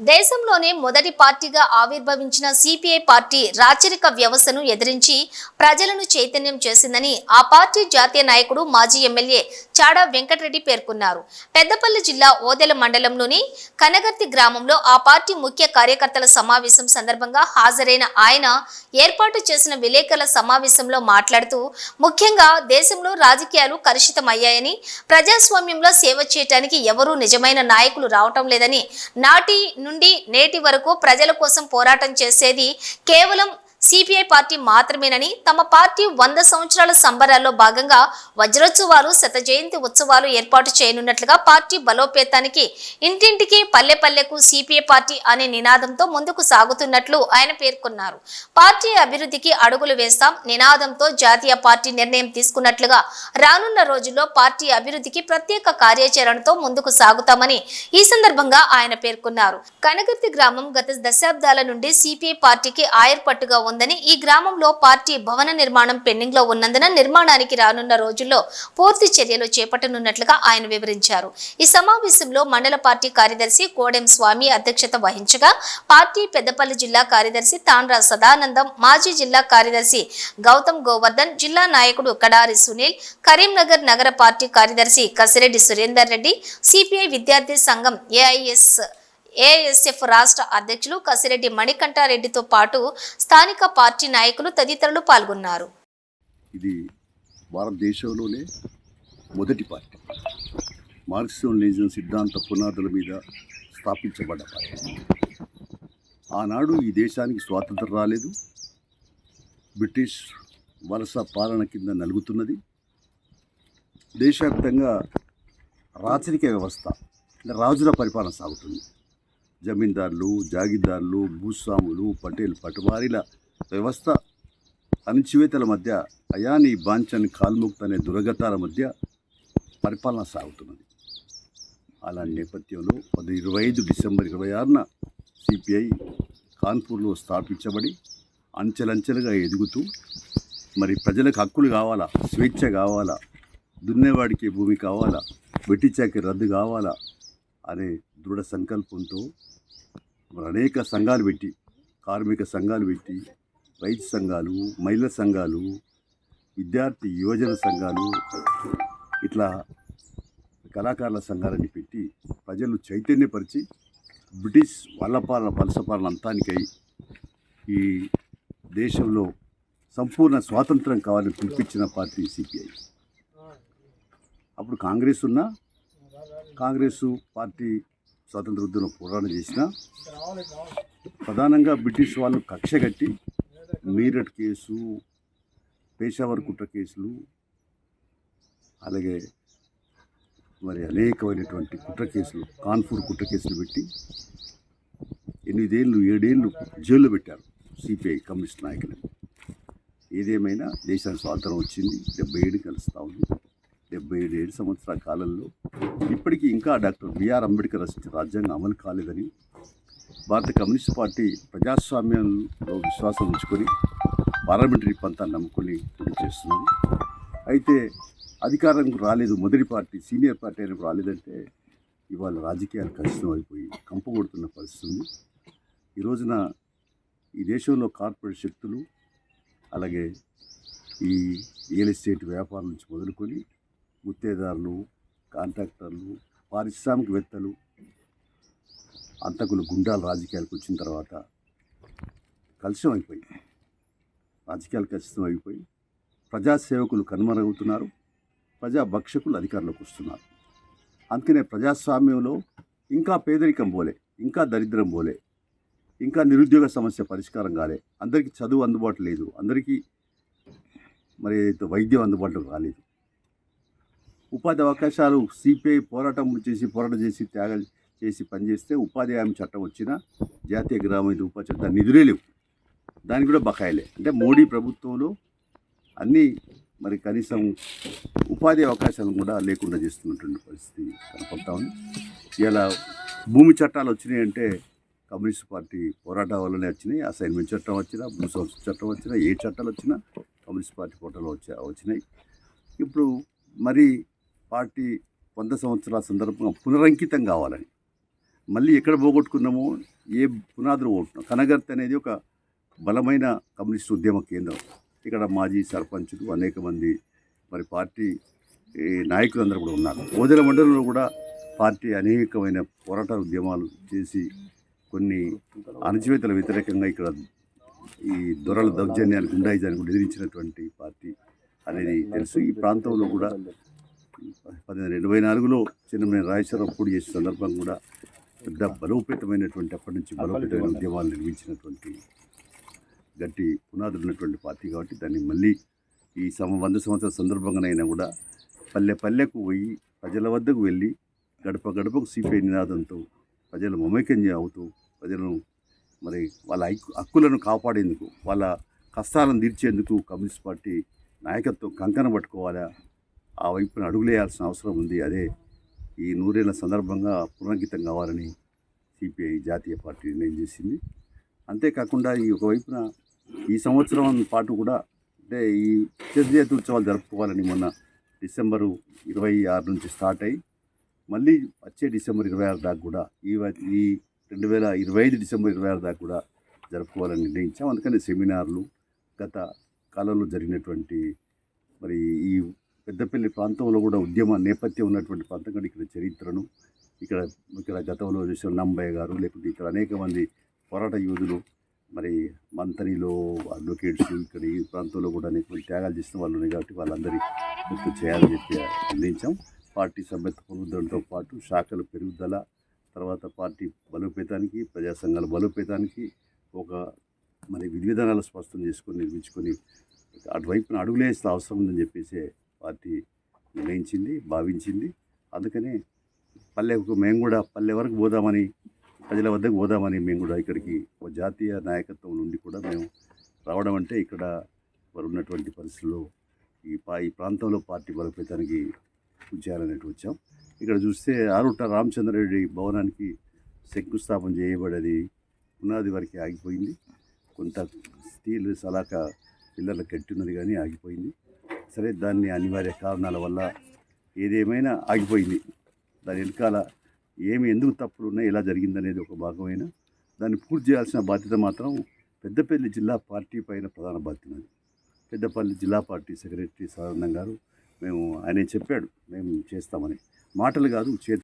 దేశంలోనే మొదటి పార్టీగా ఆవిర్భవించిన సిపిఐ పార్టీ రాచరిక వ్యవస్థను ఎదిరించి ప్రజలను చైతన్యం చేసిందని ఆ పార్టీ జాతీయ నాయకుడు మాజీ ఎమ్మెల్యే చాడా వెంకటరెడ్డి పేర్కొన్నారు. పెద్దపల్లి జిల్లా ఓదెల మండలంలోని కనగర్తి గ్రామంలో ఆ పార్టీ ముఖ్య కార్యకర్తల సమావేశం సందర్భంగా హాజరైన ఆయన ఏర్పాటు చేసిన విలేకరుల సమావేశంలో మాట్లాడుతూ ముఖ్యంగా దేశంలో రాజకీయాలు కలుషితమయ్యాయని ప్రజాస్వామ్యంలో సేవ చేయటానికి ఎవరూ నిజమైన నాయకులు రావటం లేదని నాటి నుండి నేటి వరకు ప్రజల కోసం పోరాటం చేసేది కేవలం సిపిఐ పార్టీ మాత్రమేనని తమ పార్టీ వంద సంవత్సరాల సంబరాల్లో భాగంగా వజ్రోత్సవాలు శత జయంతి ఉత్సవాలు ఏర్పాటు చేయనున్నట్లుగా పార్టీ బలోపేతానికి ఇంటింటికి పల్లె పల్లెకు సిపిఐ పార్టీ అనే నినాదంతో ముందుకు సాగుతున్నట్లు ఆయన పేర్కొన్నారు. పార్టీ అభివృద్ధికి అడుగులు వేస్తాం నినాదంతో జాతీయ పార్టీ నిర్ణయం తీసుకున్నట్లుగా రానున్న రోజుల్లో పార్టీ అభివృద్ధికి ప్రత్యేక కార్యాచరణతో ముందుకు సాగుతామని ఈ సందర్భంగా ఆయన పేర్కొన్నారు. కనగర్తి గ్రామం గత దశాబ్దాల నుండి సిపిఐ పార్టీకి ఆయర్పట్టుగా ఉందని ఈ గ్రామంలో పార్టీ భవన నిర్మాణం పెండింగ్లో ఉన్నందున నిర్మాణానికి రానున్న రోజుల్లో పూర్తి చర్యలు చేపట్టనున్నట్లుగా ఆయన వివరించారు. ఈ సమావేశంలో మండల పార్టీ కార్యదర్శి కోడెం స్వామి అధ్యక్షత వహించగా పార్టీ పెద్దపల్లి జిల్లా కార్యదర్శి తాండ్రా సదానందం మాజీ జిల్లా కార్యదర్శి గౌతమ్ గోవర్ధన్ జిల్లా నాయకుడు కడారి సునీల్ కరీంనగర్ నగర పార్టీ కార్యదర్శి కసిరెడ్డి సురేందర్ రెడ్డి సిపిఐ విద్యార్థి సంఘం ఏఐఎస్ ఏఎస్ఎఫ్ రాష్ట్ర అధ్యక్షులు కసిరెడ్డి మణికంఠారెడ్డితో పాటు స్థానిక పార్టీ నాయకులు తదితరులు పాల్గొన్నారు. ఇది భారతదేశంలోనే మొదటి పార్టీ. మార్క్సిజం సిద్ధాంత పునాదుల మీద స్థాపించబడ్డ పార్టీ. ఆనాడు ఈ దేశానికి స్వాతంత్రం రాలేదు. బ్రిటిష్ వలస పాలన కింద నలుగుతున్నది. దేశవ్యాప్తంగా రాచరిక వ్యవస్థ అంటే రాజుల పరిపాలన సాగుతుంది. జమీందారులు జాగీర్దారులు భూస్వాములు పటేల్ పటువారీల వ్యవస్థ అణచివేతల మధ్య అయాని బాంచన్ కాల్ముక్త్ అనే దురగతాల మధ్య పరిపాలన సాగుతున్నది. అలాంటి నేపథ్యంలో పది ఇరవై ఐదు డిసెంబర్ ఇరవై ఆరున సిపిఐ కాన్పూర్లో స్థాపించబడి అంచెలంచెలుగా ఎదుగుతూ మరి ప్రజలకు హక్కులు కావాలా స్వేచ్ఛ కావాలా దున్నేవాడికి భూమి కావాలా వెట్టి రద్దు కావాలా అనే దృఢ సంకల్పంతో అనేక సంఘాలు పెట్టి కార్మిక సంఘాలు పెట్టి రైతు సంఘాలు మహిళా సంఘాలు విద్యార్థి యువజన సంఘాలు ఇట్లా కళాకారుల సంఘాలని పెట్టి ప్రజలు చైతన్యపరిచి బ్రిటిష్ వల్లపాలన వలసపాలన అంతానికై ఈ దేశంలో సంపూర్ణ స్వాతంత్రం కావాలని పిలిపించిన పార్టీ సిపిఐ. అప్పుడు కాంగ్రెస్ ఉన్నా కాంగ్రెస్ పార్టీ స్వాతంత్ర ఉద్యమ పోరాటం చేసిన ప్రధానంగా బ్రిటిష్ వాళ్ళు కక్ష కట్టి మీరట్ కేసు పేషావర్ కుట్ర కేసులు అలాగే మరి అనేకమైనటువంటి కుట్ర కేసులు కాన్పూర్ కుట్ర కేసులు పెట్టి ఎనిమిదేళ్ళు ఏడేళ్ళు జైల్లో పెట్టారు సిపిఐ కమ్యూనిస్ట్ నాయకులు. ఏదేమైనా దేశానికి స్వాతంత్రం వచ్చింది డెబ్బై ఏడు కలుస్తూ ఉంది. డెబ్బై ఏడు ఏడు సంవత్సరాల కాలంలో ఇప్పటికీ ఇంకా డాక్టర్ బిఆర్ అంబేద్కర్ రచించిన రాజ్యాంగం అమలు కాలేదని భారత కమ్యూనిస్ట్ పార్టీ ప్రజాస్వామ్యంలో విశ్వాసం ఉంచుకొని పార్లమెంటరీ పంతాన్ని నమ్ముకొని ఇది చేస్తున్నది అయితే అధికారం రాలేదు మొదటి పార్టీ సీనియర్ పార్టీ అయినప్పుడు రాలేదంటే ఇవాళ రాజకీయాలు కలుషితం అయిపోయి కంపగొడుతున్న పరిస్థితి ఉంది. ఈ రోజున ఈ దేశంలో కార్పొరేట్ శక్తులు అలాగే ఈ రియల్ ఎస్టేట్ వ్యాపారం నుంచి మొదలుకొని గుత్తేదారులు కాంట్రాక్టర్లు పారిశ్రామికవేత్తలు అంతకులు గుండాలు రాజకీయాలకు వచ్చిన తర్వాత కలుషం అయిపోయి రాజకీయాలు కలుషితం అయిపోయి ప్రజాసేవకులు కనుమరుగుతున్నారు ప్రజా భక్షకులు అధికారంలోకి వస్తున్నారు. అందుకనే ప్రజాస్వామ్యంలో ఇంకా పేదరికం పోలే ఇంకా దరిద్రం పోలే ఇంకా నిరుద్యోగ సమస్య పరిష్కారం కాలే. అందరికీ చదువు అందుబాటు లేదు. అందరికీ మరి వైద్యం అందుబాటులో రాలేదు. ఉపాధి అవకాశాలు సిపిఐ పోరాటం చేసి పోరాటం చేసి త్యాగం చేసి పనిచేస్తే ఉపాధి హామీ చట్టం వచ్చినా జాతీయ గ్రామీణ ఉపాధి చట్టం నిధులే లేవు. దానికి కూడా బకాయిలే. అంటే మోడీ ప్రభుత్వంలో అన్నీ మరి కనీసం ఉపాధి అవకాశాలు కూడా లేకుండా చేస్తున్నటువంటి పరిస్థితి కనపడతా ఉంది. ఇలా భూమి చట్టాలు వచ్చినాయంటే కమ్యూనిస్ట్ పార్టీ పోరాటం వల్లనే వచ్చినాయి అసైన్మెంట్ చట్టం వచ్చినా భూ సంస్థ చట్టం వచ్చినా ఏ చట్టాలు వచ్చినా కమ్యూనిస్ట్ పార్టీ పోరాటంలో వచ్చా వచ్చినాయి. ఇప్పుడు మరి పార్టీ వంద సంవత్సరాల సందర్భంగా పునరంకితం కావాలని. మళ్ళీ ఎక్కడ పోగొట్టుకున్నామో ఏ పునాదులు పోగొట్టున్నాం కనగర్తి అనేది ఒక బలమైన కమ్యూనిస్ట్ ఉద్యమ కేంద్రం. ఇక్కడ మాజీ సర్పంచులు అనేక మంది మరి పార్టీ ఈ నాయకులందరూ కూడా ఉన్నారు. ఓదెల మండలంలో కూడా పార్టీ అనేకమైన పోరాట ఉద్యమాలు చేసి కొన్ని అణచివేతల వ్యతిరేకంగా ఇక్కడ ఈ దొరల దౌర్జన్యాన్ని గుండాయిజాన్ని ఎదిరించినటువంటి పార్టీ అనేది తెలుసు. ఈ ప్రాంతంలో కూడా పదిహేను ఎనభై నాలుగులో చిన్నమైన రాజేశ్వరం పూడి చేసిన సందర్భం కూడా పెద్ద బలోపేతమైనటువంటి అప్పటి నుంచి బలోపేతమైన ఉద్యమాలు నిర్మించినటువంటి గట్టి పునాదులు ఉన్నటువంటి పార్టీ కాబట్టి దాన్ని మళ్ళీ ఈ సమ వంద సంవత్సరాల సందర్భంగానైనా కూడా పల్లె పల్లెకు పోయి ప్రజల వద్దకు వెళ్ళి గడప గడపకు సిపిఐ నినాదంతో ప్రజలు మమైక్యం అవుతూ ప్రజలను మరి వాళ్ళ హక్కులను కాపాడేందుకు వాళ్ళ కష్టాలను తీర్చేందుకు కమ్యూనిస్ట్ పార్టీ నాయకత్వం కంకణ పట్టుకోవాలా? ఆ వైపున అడుగులేయాల్సిన అవసరం ఉంది. అదే ఈ నూరేళ్ళ సందర్భంగా పునరంకితం కావాలని సిపిఐ జాతీయ పార్టీ నిర్ణయం చేసింది. అంతేకాకుండా ఈ ఒకవైపున ఈ సంవత్సరం పాటు కూడా అంటే ఈ చేతి ఉత్సవాలు జరుపుకోవాలని మొన్న డిసెంబరు ఇరవై ఆరు నుంచి స్టార్ట్ అయ్యి మళ్ళీ వచ్చే డిసెంబర్ ఇరవై ఆరు దాకా కూడా ఈ ఈ రెండు వేల ఇరవై ఐదు డిసెంబర్ ఇరవై ఆరు దాకా కూడా జరుపుకోవాలని నిర్ణయించాం. అందుకని సెమినార్లు గత కాలంలో జరిగినటువంటి మరి ఈ పెద్దపల్లి ప్రాంతంలో కూడా ఉద్యమ నేపథ్యం ఉన్నటువంటి ప్రాంతం కానీ ఇక్కడ చరిత్రను ఇక్కడ ఇక్కడ గతంలో చూసిన నంబయ్య గారు లేకుంటే ఇక్కడ అనేక మంది పోరాట యోధులు మరి మంత్రిలో అడ్వకేట్స్ ఇక్కడ ఈ ప్రాంతంలో కూడా అనేక మంది త్యాగాలు చేసిన వాళ్ళు ఉన్నాయి కాబట్టి వాళ్ళందరి గుర్తు చేయాలని చెప్పి నిర్ణయించాం. పార్టీ సభ్యత పొందడంతో పాటు శాఖల పెరుగుదల తర్వాత పార్టీ బలోపేతానికి ప్రజా సంఘాల బలోపేతానికి ఒక మరి విధి విధానాలు స్పష్టం చేసుకొని నిర్మించుకొని అటువైపున అడుగులేసిన అవసరం ఉందని చెప్పేసి పార్టీ నిర్ణయించింది భావించింది. అందుకనే పల్లెకు మేము కూడా పల్లె వరకు పోదామని ప్రజల వద్దకు పోదామని మేము కూడా ఇక్కడికి ఒక జాతీయ నాయకత్వం నుండి కూడా మేము రావడం అంటే ఇక్కడ వారు ఉన్నటువంటి పరిస్థితుల్లో ఈ పా ఈ ప్రాంతంలో పార్టీ బలపేతానికి కృషి వచ్చాం. ఇక్కడ చూస్తే ఆరుట రామచంద్రారెడ్డి భవనానికి శంకుస్థాపన చేయబడేది పునాది వరకు ఆగిపోయింది. కొంత స్టీల్ సలాక పిల్లలు కట్టినది కానీ ఆగిపోయింది. సరే దాన్ని అనివార్య కారణాల వల్ల ఏదేమైనా ఆగిపోయింది. దాని వెనకాల ఏమి ఎందుకు తప్పులు ఉన్నాయి ఎలా జరిగిందనేది ఒక భాగమైన దాన్ని పూర్తి చేయాల్సిన బాధ్యత మాత్రం పెద్దపల్లి జిల్లా పార్టీ పైన ప్రధాన బాధ్యత పెద్దపల్లి జిల్లా పార్టీ సెక్రటరీ సాధారణ గారు మేము ఆయన చెప్పాడు మేము చేస్తామని. మాటలు కాదు చేతి